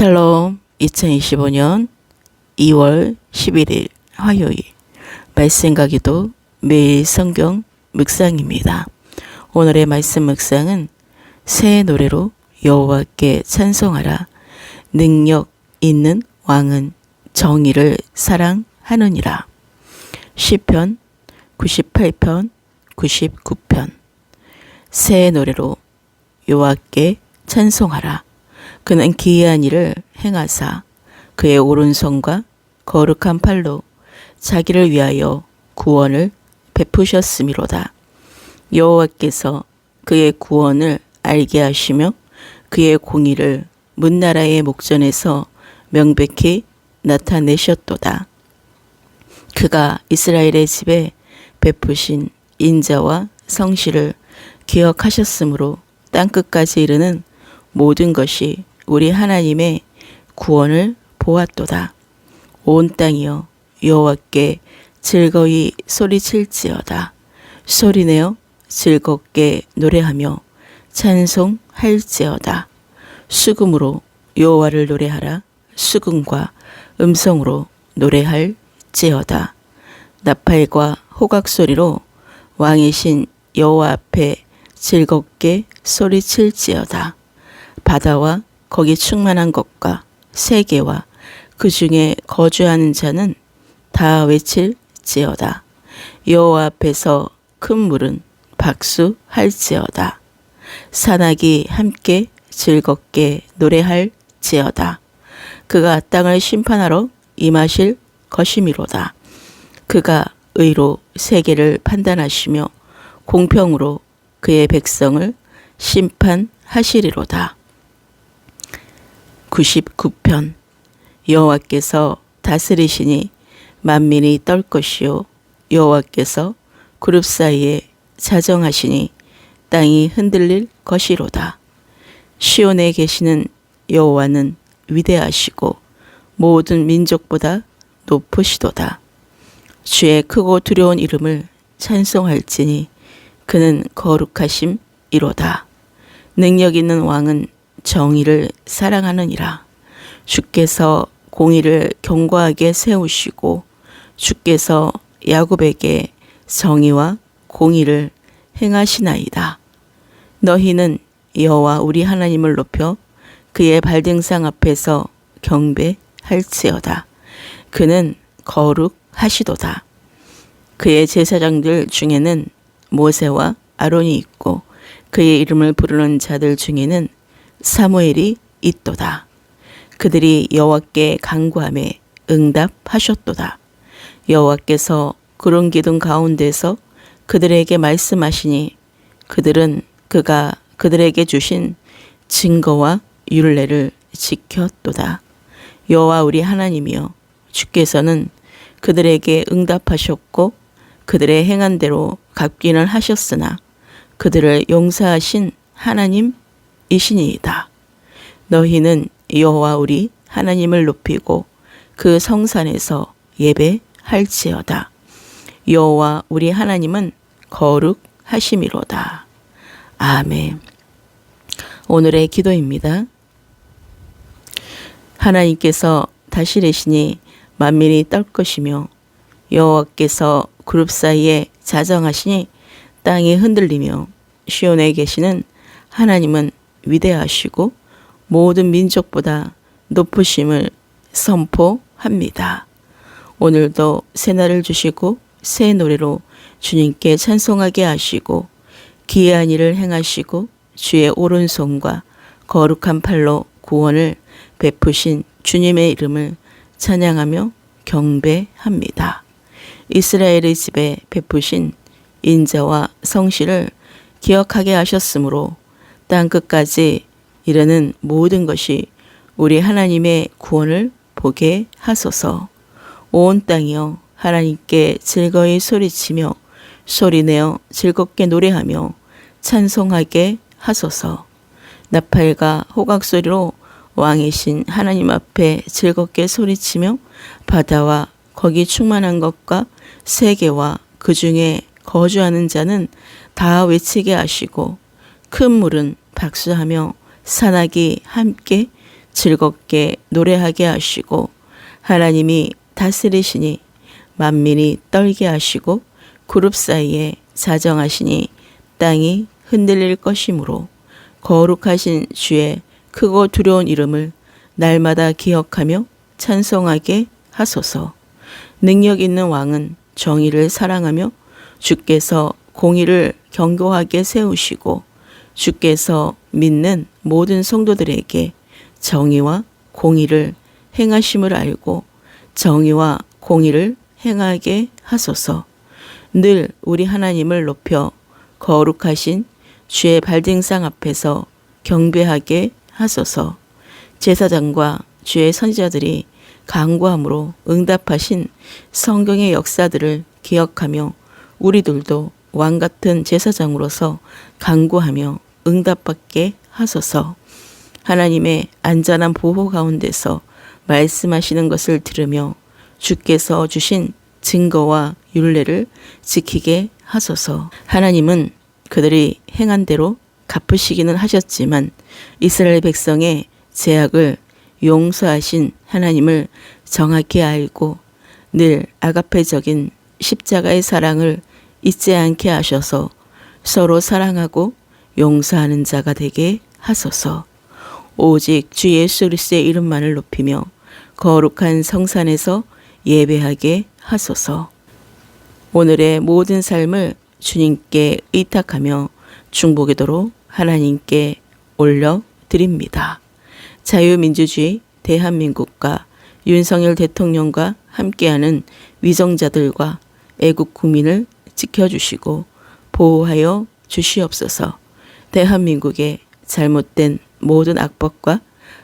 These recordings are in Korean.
샬롬 2025년 2월 11일 화요일. 말씀과 기도 매일 성경 묵상입니다. 오늘의 말씀 묵상은 새 노래로 여호와께 찬송하라. 능력 있는 왕은 정의를 사랑하느니라. 시편 98편 99편. 새 노래로 여호와께 찬송하라 그는 기이한 일을 행하사 그의 오른손과 거룩한 팔로 자기를 위하여 구원을 베푸셨음이로다. 여호와께서 그의 구원을 알게 하시며 그의 공의를 문나라의 목전에서 명백히 나타내셨도다. 그가 이스라엘의 집에 베푸신 인자와 성실을 기억하셨으므로 땅끝까지 이르는 모든 것이 우리 하나님의 구원을 보았도다. 온 땅이여 여호와께 즐거이 소리칠지어다. 소리내어 즐겁게 노래하며 찬송할지어다. 수금으로 여호와를 노래하라. 수금과 음성으로 노래할지어다. 나팔과 호각 소리로 왕이신 여호와 앞에 즐겁게 소리칠지어다. 바다와 거기 충만한 것과 세계와 그 중에 거주하는 자는 다 외칠지어다. 여호와 앞에서 큰 물은 박수할지어다. 산악이 함께 즐겁게 노래할지어다. 그가 땅을 심판하러 임하실 것이미로다. 그가 의로 세계를 판단하시며 공평으로 그의 백성을 심판하시리로다. 99편 여호와께서 다스리시니 만민이 떨 것이요 여호와께서 그룹 사이에 자정하시니 땅이 흔들릴 것이로다. 시온에 계시는 여호와는 위대하시고 모든 민족보다 높으시도다. 주의 크고 두려운 이름을 찬송할지니 그는 거룩하심 이로다. 능력 있는 왕은 정의를 사랑하느니라. 주께서 공의를 견고하게 세우시고 주께서 야곱에게 정의와 공의를 행하시나이다. 너희는 여호와 우리 하나님을 높여 그의 발등상 앞에서 경배할지어다. 그는 거룩하시도다. 그의 제사장들 중에는 모세와 아론이 있고 그의 이름을 부르는 자들 중에는 사무엘이 있도다. 그들이 여호와께 간구함에 응답하셨도다. 여호와께서 구름 기둥 가운데서 그들에게 말씀하시니 그들은 그가 그들에게 주신 증거와 율례를 지켰도다. 여호와 우리 하나님이여 주께서는 그들에게 응답하셨고 그들의 행한 대로 갚기는 하셨으나 그들을 용서하신 하나님 이시니이다. 너희는 여호와 우리 하나님을 높이고 그 성산에서 예배할지어다. 여호와 우리 하나님은 거룩하심이로다. 아멘. 오늘의 기도입니다. 하나님께서 다시르시니 만민이 떨 것이며 여호와께서 그룹 사이에 자정하시니 땅이 흔들리며 시온에 계시는 하나님은 위대하시고 모든 민족보다 높으심을 선포합니다. 오늘도 새날을 주시고 새 노래로 주님께 찬송하게 하시고 기이한 일을 행하시고 주의 오른손과 거룩한 팔로 구원을 베푸신 주님의 이름을 찬양하며 경배합니다. 이스라엘의 집에 베푸신 인자와 성실을 기억하게 하셨으므로 땅 끝까지 이르는 모든 것이 우리 하나님의 구원을 보게 하소서. 온 땅이여 하나님께 즐거이 소리치며 소리내어 즐겁게 노래하며 찬송하게 하소서. 나팔과 호각 소리로 왕이신 하나님 앞에 즐겁게 소리치며 바다와 거기 충만한 것과 세계와 그 중에 거주하는 자는 다 외치게 하시고 큰 물은 박수하며 산악이 함께 즐겁게 노래하게 하시고 하나님이 다스리시니 만민이 떨게 하시고 그룹 사이에 자정하시니 땅이 흔들릴 것이므로 거룩하신 주의 크고 두려운 이름을 날마다 기억하며 찬송하게 하소서. 능력 있는 왕은 정의를 사랑하며 주께서 공의를 견고하게 세우시고 주께서 믿는 모든 성도들에게 정의와 공의를 행하심을 알고 정의와 공의를 행하게 하소서. 늘 우리 하나님을 높여 거룩하신 주의 발등상 앞에서 경배하게 하소서. 제사장과 주의 선지자들이 강구함으로 응답하신 성경의 역사들을 기억하며 우리들도 왕 같은 제사장으로서 강구하며 응답받게 하소서. 하나님의 안전한 보호 가운데서 말씀하시는 것을 들으며 주께서 주신 증거와 윤례를 지키게 하소서. 하나님은 그들이 행한 대로 갚으시기는 하셨지만 이스라엘 백성의 죄악을 용서하신 하나님을 정확히 알고 늘 아가페적인 십자가의 사랑을 잊지 않게 하셔서 서로 사랑하고 용서하는 자가 되게 하소서. 오직 주 예수 그리스도의 이름만을 높이며 거룩한 성산에서 예배하게 하소서. 오늘의 모든 삶을 주님께 의탁하며 중보기도로 하나님께 올려 드립니다. 자유민주주의 대한민국과 윤석열 대통령과 함께하는 위정자들과 애국 국민을 지켜주시고 보호하여 주시옵소서. 대한민국의 잘못된 모든 악법과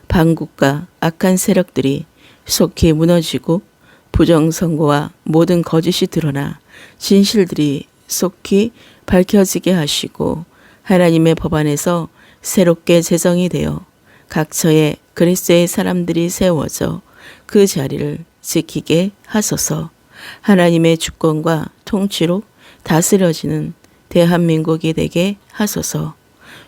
반국과 악한 세력들이 속히 무너지고 부정선거와 모든 거짓이 드러나 진실들이 속히 밝혀지게 하시고 하나님의 법안에서 새롭게 제정이 되어 각처에 그리스도의 사람들이 세워져 그 자리를 지키게 하소서. 하나님의 주권과 통치로 다스려지는 대한민국이 되게 하소서.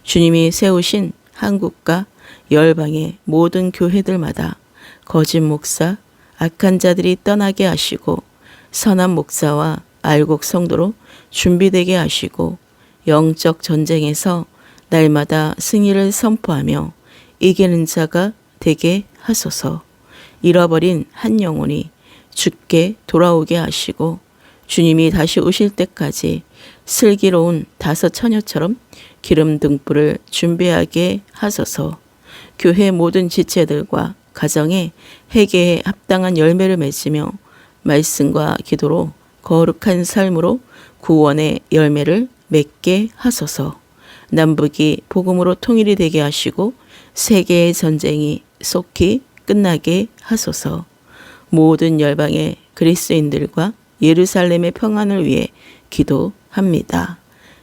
주님이 세우신 한국과 열방의 모든 교회들마다 거짓 목사, 악한 자들이 떠나게 하시고 선한 목사와 알곡 성도로 준비되게 하시고 영적 전쟁에서 날마다 승리를 선포하며 이기는 자가 되게 하소서. 잃어버린 한 영혼이 죽게 돌아오게 하시고 주님이 다시 오실 때까지 슬기로운 다섯 처녀처럼 기름 등불을 준비하게 하소서. 교회 모든 지체들과 가정에 회개에 합당한 열매를 맺으며 말씀과 기도로 거룩한 삶으로 구원의 열매를 맺게 하소서. 남북이 복음으로 통일이 되게 하시고 세계의 전쟁이 속히 끝나게 하소서. 모든 열방의 그리스도인들과 예루살렘의 평안을 위해 기도합니다.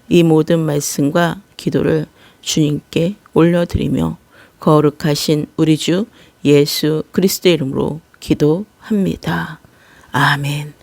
이 모든 말씀과 기도를 주님께 올려드리며 거룩하신 우리 주 예수 그리스도의 이름으로 기도합니다. 아멘.